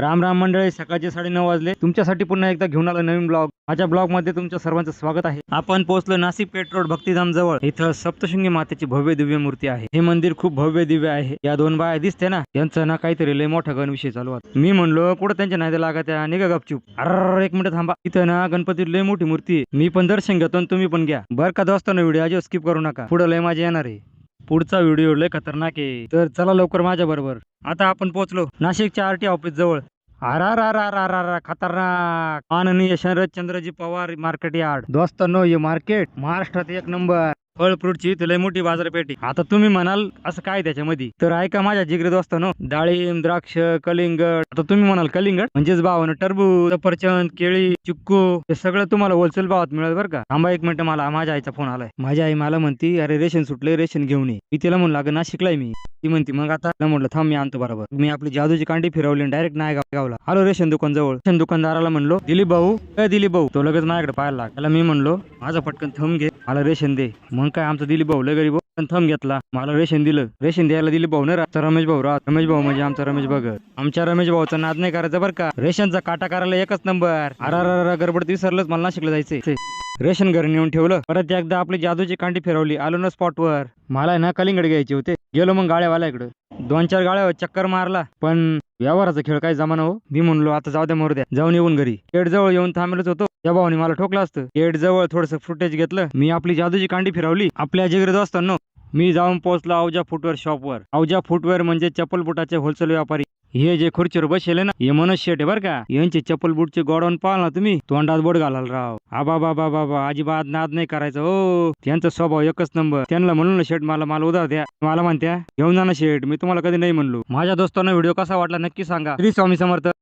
राम राम मंडळी सकाळचे साडेनऊ वाजले. तुमच्यासाठी पुन्हा एकदा घेऊन आलो नवीन ब्लॉग. माझ्या ब्लॉगमध्ये तुमच्या सर्वांचं स्वागत आहे. आपण पोहोचलो नाशिक पेट्रोल रोड भक्तिधाम जवळ. इथं सप्तशृंगी मातेची भव्य दिव्य मूर्ती आहे. हे मंदिर खूप भव्य दिव्य आहे. या दोन बाया दिसते ना यांचं ना काहीतरी लय मोठा गण विषय चालू आहे. मी म्हणलो कुठं त्यांच्या नादी लागा आणि निघा गपचूप. अर एक मिनिट थांबा. इथं ना गणपती लय मोठी मूर्ती आहे. मी पण दर्शन घेतो आणि तुम्ही पण घ्या. बर का दोस्तानो व्हिडिओ अजिबात स्किप करू नका. पुढे लय माझे येणार आहे. पुढचा व्हिडिओ लय खतरनाक आहे. तर चला लवकर माझ्या बरोबर. आता आपण पोहोचलो. नाशिकच्या आरटी ऑफिस जवळ. आर खतरनाक. माननीय शरदचंद्रजी पवार मार्केट यार्ड. दोस्तांनो ये मार्केट. महाराष्ट्रात एक नंबर. फळ फ्रूटची तुला मोठी बाजारपेठ आता तुम्ही म्हणाल असं काय त्याच्यामध्ये? तर ऐका माझ्या जिगरे दोस्तांनो डाळिंब द्राक्ष कलिंगड. आता तुम्ही म्हणाल कलिंगड म्हणजेच भावानं टरबूज सफरचंद केळी चिक्कू हे सगळं तुम्हाला होलसेल भावात मिळेल बरं का. थांबा एक मिनिट मला माझ्या आईचा फोन आलाय. माझी आई मला म्हणती अरे रेशन सुटले रेशन घेऊन ये. मी तिला म्हणलं लागेल नाशिकलाय मी. ती म्हणती मग आता म्हणलं थांब मी आणतो बरोबर. मी आपली जादूची कांडी फिरवली डायरेक्ट नायगाव गावला आलो रेशन दुकान जवळ. रेशन दुकानदाराला म्हणलो दिलीप भाऊ. काय दिलीप भाऊ. तो लगेच माझ्याकडे पाहायला लागला. त्याला मी म्हणलो माझा पटकन थंब घे मला रेशन दे. मग काय आमचं दिली भाऊ लय गरीब हो. पण थंब घेतला. मला रेशन दिलं. रेशन द्यायला दिली भाऊ ना रमेश भाऊ राहत. रमेश भाऊ म्हणजे आमचा रमेश भगत. आमच्या रमेश भाऊचा नाद नाही करायचा बरं का. रेशनचा काटा करायला एकच नंबर. अरा गडबड विसरलंच मला नाशिकला जायचंय. रेशन घर नेऊन ठेवलं. परत एकदा आपली जादूची कांडी फिरवली. आलो ना स्पॉटवर मला ना कलिंगड घ्यायचे होते. गेलो मग गाड्यावाल्याकडे दोन चार गाळ्यावर हो, चक्कर मारला. पण व्यवहाराचा खेळ काय जमाना हो. मी म्हणलो आता जाऊ द्या मोर द्या. जाऊन येऊन घरी. गेट जवळ येऊन थांबलोच होतो. त्या भावाने मला ठोकलं असतं. गेट जवळ थोडस फुटेज घेतलं. मी आपली जादूची कांडी फिरवली. आपल्या जिगरे असताना मी जाऊन पोहोचलो अवजा फुटवेअर शॉपवर. अवजा फुटवेअर म्हणजे चप्पल बुटाचे होलसेल व्यापारी. हे जे खुर्चीवर बसले ना हे मनोज शेट बर का? यांचे चप्पल बुटचे गोडवून पाहाल ना तुम्ही तोंडात बोट घालाल राव. आबा बाबा बाबा अजिबात नाद नाही करायचं हो. त्यांचा स्वभाव एकच नंबर. त्यांना म्हणून ना शेट मला मला उधार द्या. मला म्हणत्या घेऊन जा ना शेट मी तुम्हाला कधी नाही म्हणलो. माझ्या दोस्तांना व्हिडिओ कसा वाटला नक्की सांगा. श्री स्वामी समर्थ.